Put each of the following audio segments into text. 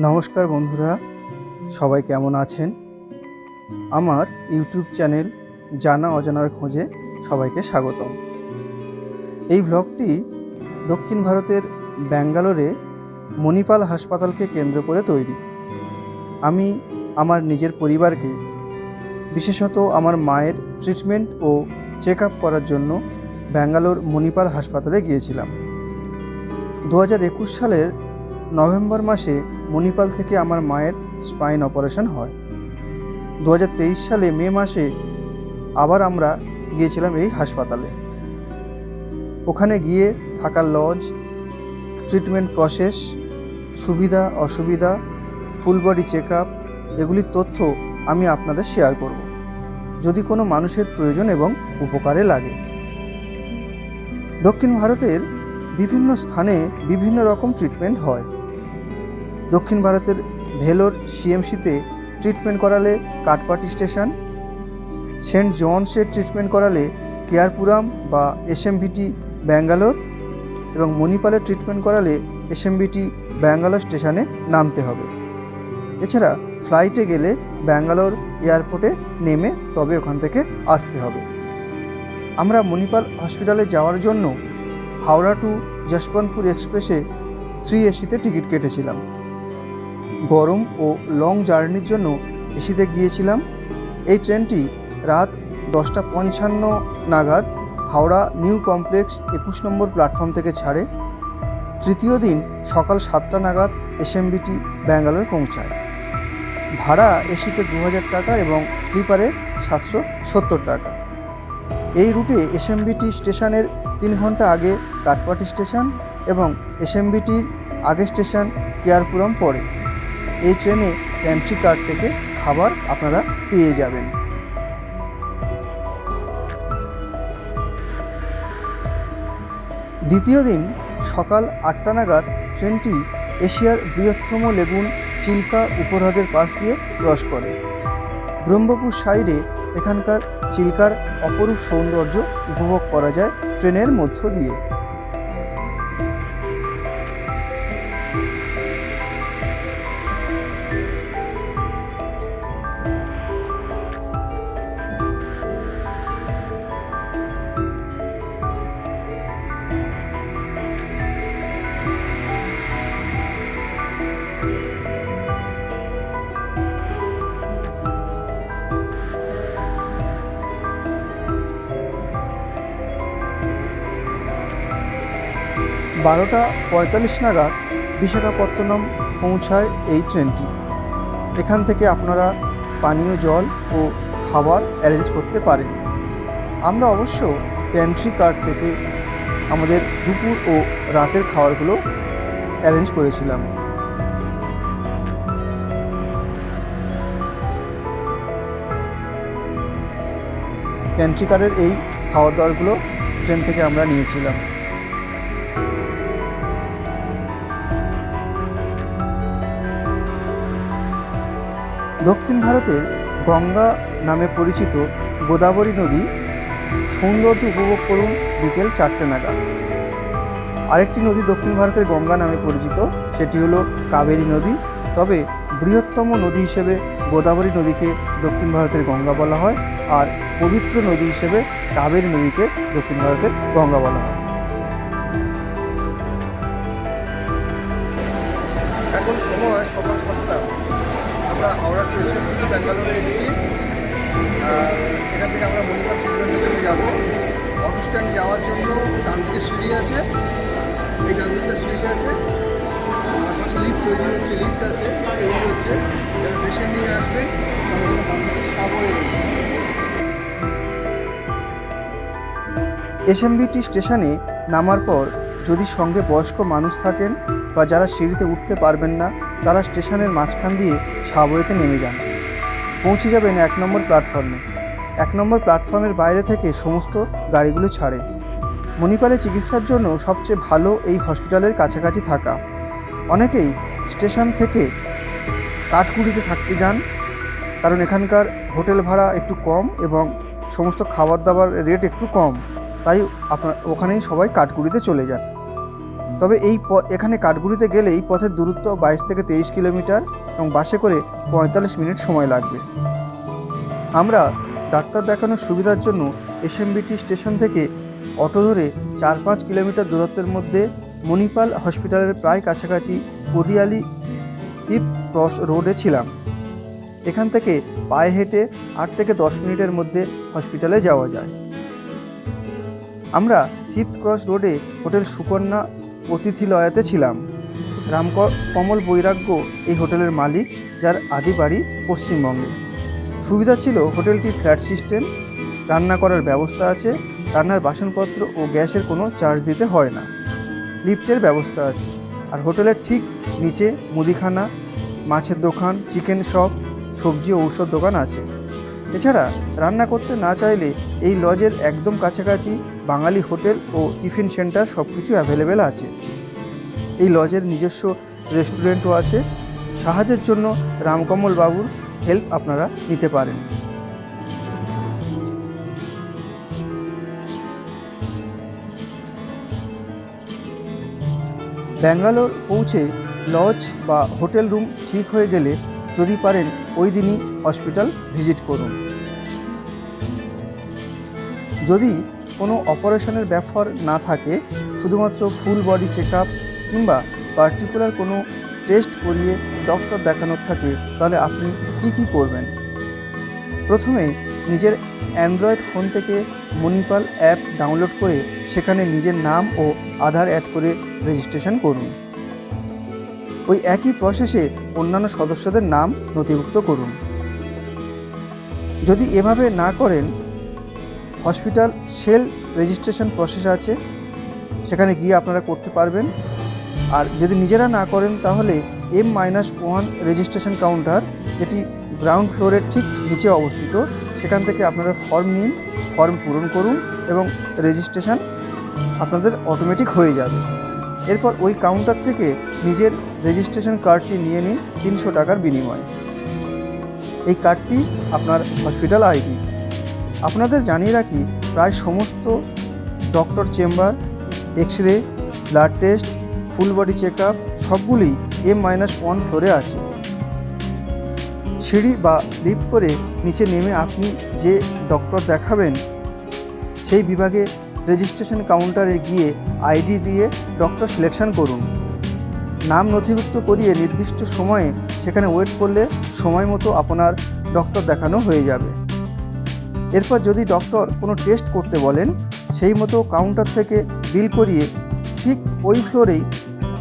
নমস্কার বন্ধুরা, সবাই কেমন আছেন? আমার ইউটিউব চ্যানেল জানা অজানার খোঁজে সবাইকে স্বাগতম। এই ব্লগটি দক্ষিণ ভারতের ব্যাঙ্গালোরে মণিপাল হাসপাতালকে কেন্দ্র করে তৈরি। আমি আমার নিজের পরিবারকে, বিশেষত আমার মায়ের ট্রিটমেন্ট ও চেক আপ করার জন্য ব্যাঙ্গালোর মণিপাল হাসপাতালে গিয়েছিলাম। দু হাজার একুশ সালের নভেম্বর মাসে মণিপাল থেকে আমার মায়ের স্পাইন অপারেশন হয়। দু হাজার তেইশ সালে মে মাসে আবার আমরা গিয়েছিলাম এই হাসপাতালে। ওখানে গিয়ে থাকার লজ, ট্রিটমেন্ট প্রসেস, সুবিধা, অসুবিধা, ফুল বডি চেক আপ এগুলির তথ্য আমি আপনাদের শেয়ার করব। যদি কোনো মানুষের প্রয়োজন এবং উপকারে লাগে। দক্ষিণ ভারতের বিভিন্ন স্থানে বিভিন্ন রকম ট্রিটমেন্ট হয়। দক্ষিণ ভারতের ভেলোর সিএমসিতে ট্রিটমেন্ট করালে কাটপাটি স্টেশন সেন্ট জনসে ট্রিটমেন্ট করালে কেয়ারপুরাম বা এসএমভিটি ব্যাঙ্গালোর এবং মণিপালে ট্রিটমেন্ট করালে এসএমবিটি ব্যাঙ্গালোর স্টেশনে নামতে হবে। এছাড়া ফ্লাইটে গেলে ব্যাঙ্গালোর এয়ারপোর্টে নেমে তবে ওখান থেকে আসতে হবে। আমরা মণিপাল হসপিটালে যাওয়ার জন্য হাওড়া টু যশবন্তপুর এক্সপ্রেসে থ্রি এসিতে টিকিট কেটেছিলাম। গরম ও লং জার্নির জন্য এসিতে গিয়েছিলাম। এই ট্রেনটি রাত দশটা পঞ্চান্ন নাগাদ হাওড়া নিউ কমপ্লেক্স একুশ নম্বর প্ল্যাটফর্ম থেকে ছাড়ে। তৃতীয় দিন সকাল সাতটা নাগাদ এসএমবিটি ব্যাঙ্গালোর পৌঁছায়। ভাড়া এসিতে দু হাজার টাকা এবং স্লিপারে সাতশো সত্তর টাকা। এই রুটে এসএমবিটি স্টেশনের তিন ঘণ্টা আগে কাটপাটি স্টেশন এবং এসএমবিটির আগে স্টেশন কেয়ারপুরম পড়ে। এই ট্রেনে প্যান্ট্রি কার্ড থেকে খাবার আপনারা পেয়ে যাবেন। দ্বিতীয় দিন সকাল আটটা নাগাদ ট্রেনটি এশিয়ার বৃহত্তম লেগুন চিল্কা উপহ্রদের পাশ দিয়ে ক্রস করে। ব্রহ্মপুর সাইডে এখানকার চিল্কার অপরূপ সৌন্দর্য উপভোগ করা যায় ট্রেনের মধ্য দিয়ে। বারোটা পঁয়তাল্লিশ নাগাদ বিশাখাপত্তনম পৌঁছায় এই ট্রেনটি। এখান থেকে আপনারা পানীয় জল ও খাবার অ্যারেঞ্জ করতে পারেন। আমরা অবশ্য প্যান্ট্রি কার্ড থেকে আমাদের দুপুর ও রাতের খাবারগুলো অ্যারেঞ্জ করেছিলাম। প্যান্ট্রি কার্ডের এই খাওয়া দাওয়ারগুলো ট্রেন থেকে আমরা নিয়েছিলাম। দক্ষিণ ভারতের গঙ্গা নামে পরিচিত গোদাবরী নদী সৌন্দর্য উপভোগ করুন বিকেল চারটে নাগাদ। আরেকটি নদী দক্ষিণ ভারতের গঙ্গা নামে পরিচিত, সেটি হলো কাবেরী নদী। তবে বৃহত্তম নদী হিসেবে গোদাবরী নদীকে দক্ষিণ ভারতের গঙ্গা বলা হয়, আর পবিত্র নদী হিসেবে কাবেরী নদীকে দক্ষিণ ভারতের গঙ্গা বলা হয়। এখন সময় সকাল সাতটা। আমরা হাওড়া টু এসএমপিটি ব্যাঙ্গালোরে এসেছি। এখান থেকে আমরা মণিপাল চিলড্রেন হোটেলে যাব। অটো স্ট্যান্ড যাওয়ার জন্য ডান দিকে সিঁড়ি আছে। এই ডান দিকটা সিঁড়ি আছে। আর পাশে লিফট তৈরি হচ্ছে লিফট আছে, তৈরি হচ্ছে। যারা পেশেন্ট নিয়ে আসবেন, তাদের ডান দিকে সাগরে এসএমবিটি স্টেশনে নামার পর যদি সঙ্গে বয়স্ক মানুষ থাকেন বা যারা সিঁড়িতে উঠতে পারবেন না, তারা স্টেশনের মাঝখান দিয়ে সাবওয়েতে নেমে যান। পৌঁছে যাবেন এক নম্বর প্ল্যাটফর্মে। এক নম্বর প্ল্যাটফর্মের বাইরে থেকে সমস্ত গাড়িগুলো ছাড়ে। মণিপালে চিকিৎসার জন্য সবচেয়ে ভালো এই হসপিটালের কাছাকাছি থাকা। অনেকেই স্টেশন থেকে কাঠকুড়িতে থাকতে যান, কারণ এখানকার হোটেল ভাড়া একটু কম এবং সমস্ত খাবার দাবার রেট একটু কম। তাই আপনার ওখানেই সবাই কাঠকুড়িতে চলে যান। তবে এই এখানে কাঠগুড়িতে গেলে এই পথের দূরত্ব বাইশ থেকে তেইশ কিলোমিটার এবং বাসে করে পঁয়তাল্লিশ মিনিট সময় লাগবে। আমরা ডাক্তার দেখানোর সুবিধার জন্য এসএমবিটি স্টেশন থেকে অটো ধরে চার পাঁচ কিলোমিটার দূরত্বের মধ্যে মণিপাল হসপিটালের প্রায় কাছাকাছি কোডিয়ালি হিপ ক্রস রোডে ছিলাম। এখান থেকে পায়ে হেঁটে আট থেকে দশ মিনিটের মধ্যে হসপিটালে যাওয়া যায়। আমরা ফিফথ ক্রস রোডে হোটেল সুকন্যা অতিথিলয়াতে ছিলাম। রাম কমল বৈরাগ্য এই হোটেলের মালিক, যার আদি বাড়ি পশ্চিমবঙ্গে। সুবিধা ছিল হোটেলটি ফ্ল্যাট সিস্টেম, রান্না করার ব্যবস্থা আছে, রান্নার বাসনপত্র ও গ্যাসের কোনো চার্জ দিতে হয় না। লিফটের ব্যবস্থা আছে, আর হোটেলের ঠিক নিচে মুদিখানা, মাছের দোকান, চিকেন শপ, সবজি ঔষধ দোকান আছে। এছাড়া রান্না করতে না চাইলে এই লজের একদম কাছাকাছি বাঙালি হোটেল ও টিফিন সেন্টার সব কিছু অ্যাভেলেবেল আছে। এই লজের নিজস্ব রেস্টুরেন্টও আছে। সাহায্যের জন্য রামকমল বাবুর হেল্প আপনারা নিতে পারেন। ব্যাঙ্গালোর পৌঁছে লজ বা হোটেল রুম ঠিক হয়ে গেলে যদি পারেন, ওই দিনই হসপিটাল ভিজিট করুন। যদি কোনো অপারেশনের ব্যাপার না থাকে, শুধুমাত্র ফুল বডি চেক আপ কিংবা পার্টিকুলার কোনো টেস্ট করিয়ে ডক্টর দেখানোর থাকে, তাহলে আপনি কি কি করবেন? প্রথমে নিজের অ্যান্ড্রয়েড ফোন থেকে মণিপাল অ্যাপ ডাউনলোড করে সেখানে নিজের নাম ও আধার অ্যাড করে রেজিস্ট্রেশন করুন। ওই একই প্রসেসে অন্যান্য সদস্যদের নাম নথিভুক্ত করুন। যদি এভাবে না করেন হসপিটাল সেল রেজিস্ট্রেশন প্রসেস আছে, সেখানে গিয়ে আপনারা করতে পারবেন। আর যদি নিজেরা না করেন, তাহলে M minus one registration counter যেটি গ্রাউন্ড ফ্লোরের ঠিক নিচে অবস্থিত, সেখান থেকে আপনারা ফর্ম নিন ফর্ম পূরণ করুন এবং রেজিস্ট্রেশন আপনাদের অটোমেটিক হয়ে যাবে। এরপর ওই কাউন্টার থেকে নিজের রেজিস্ট্রেশন কার্ডটি নিয়ে নিন তিনশো টাকার বিনিময়ে। এই কার্ডটি আপনার হসপিটাল আইডি। আপনাদের জানিয়ে রাখি, প্রায় সমস্ত doctor chamber X ray blood test, full body check up সবগুলি এম মাইনাস ওয়ান ফ্লোরে আছে। সিঁড়ি বা লিফট করে নিচে নেমে আপনি যে ডক্টর দেখাবেন, সেই বিভাগে রেজিস্ট্রেশন কাউন্টারে গিয়ে আইডি দিয়ে ডক্টর সিলেকশন করুন। নাম নথিভুক্ত করিয়ে নির্দিষ্ট সময়ে সেখানে ওয়েট করলে সময় মতো আপনার ডক্টর দেখানো হয়ে যাবে। এরপর যদি ডক্টর কোনো টেস্ট করতে বলেন, সেই মতো কাউন্টার থেকে বিল করিয়ে ঠিক ওই ফ্লোরেই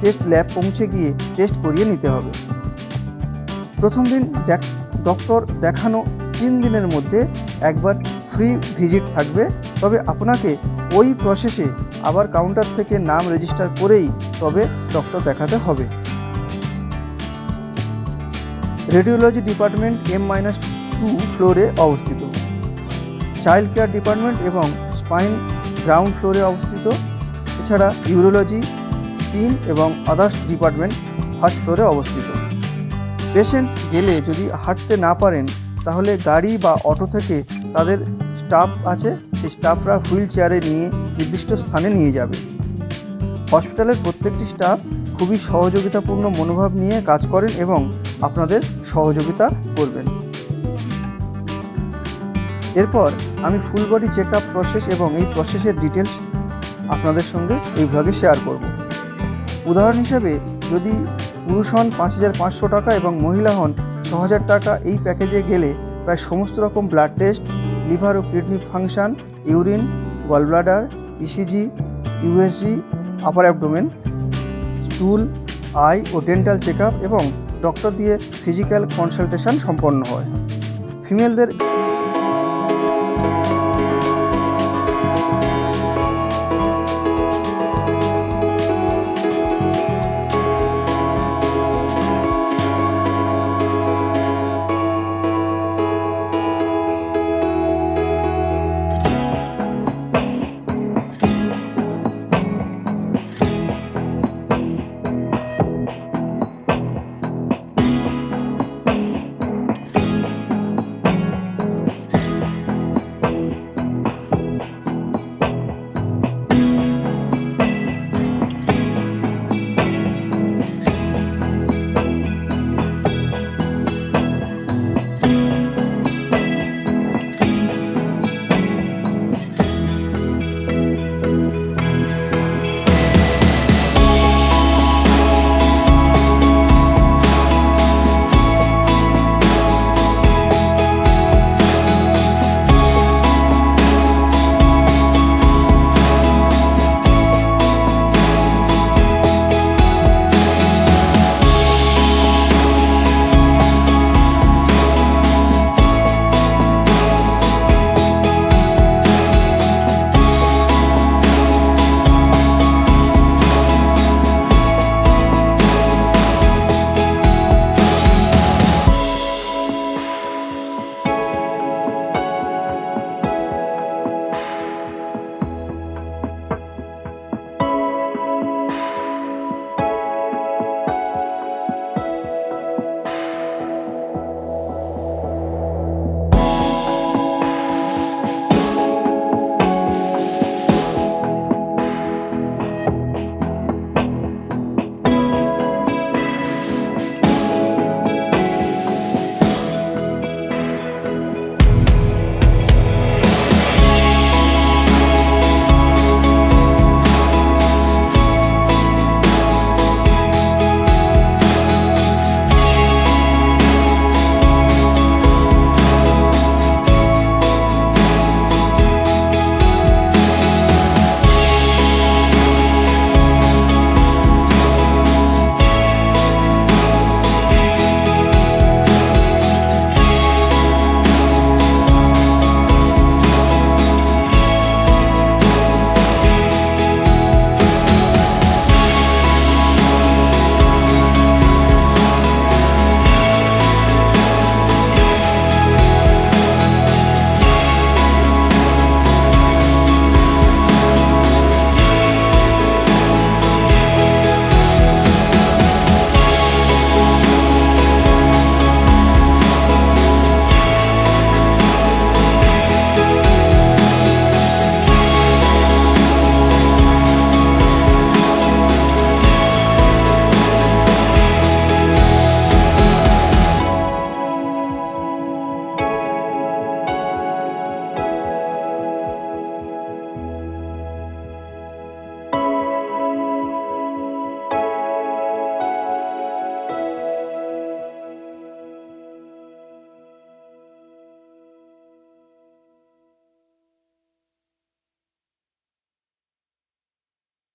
টেস্ট ল্যাব পৌঁছে গিয়ে টেস্ট করিয়ে নিতে হবে। প্রথম দিন ডক্টর দেখানো তিন দিনের মধ্যে একবার ফ্রি ভিজিট থাকবে। তবে আপনাকে ওই প্রসেসে আবার কাউন্টার থেকে নাম রেজিস্টার করেই তবে ডক্টর দেখাতে হবে। Radiology department M minus two ফ্লোরে অবস্থিত। চাইল্ড কেয়ার ডিপার্টমেন্ট এবং স্পাইন গ্রাউন্ড ফ্লোরে অবস্থিত। এছাড়া ইউরোলজি স্কিন এবং আদার্স ডিপার্টমেন্ট ফার্স্ট ফ্লোরে অবস্থিত। পেশেন্ট গেলে যদি হাঁটতে না পারেন, তাহলে গাড়ি বা অটো থেকে তাদের স্টাফ আছে, সেই স্টাফরা হুইল চেয়ারে নিয়ে নির্দিষ্ট স্থানে নিয়ে যাবে। হসপিটালের প্রত্যেকটি স্টাফ খুবই সহযোগিতাপূর্ণ মনোভাব নিয়ে কাজ করেন এবং আপনাদের সহযোগিতা করবেন। এরপর আমি full body check up process এবং এই প্রসেসের ডিটেলস আপনাদের সঙ্গে এই ভাগে শেয়ার করব। উদাহরণ হিসাবে, যদি পুরুষ হন পাঁচ হাজার পাঁচশো টাকা এবং মহিলা হন ছ হাজার টাকা, এই প্যাকেজে গেলে প্রায় সমস্ত রকম ব্লাড টেস্ট লিভার ও kidney function, urine, gallbladder ECG USG upper abdomen stool eye ও ডেন্টাল চেক এবং ডক্টর দিয়ে ফিজিক্যাল কনসালটেশন সম্পন্ন হয়। ফিমেলদের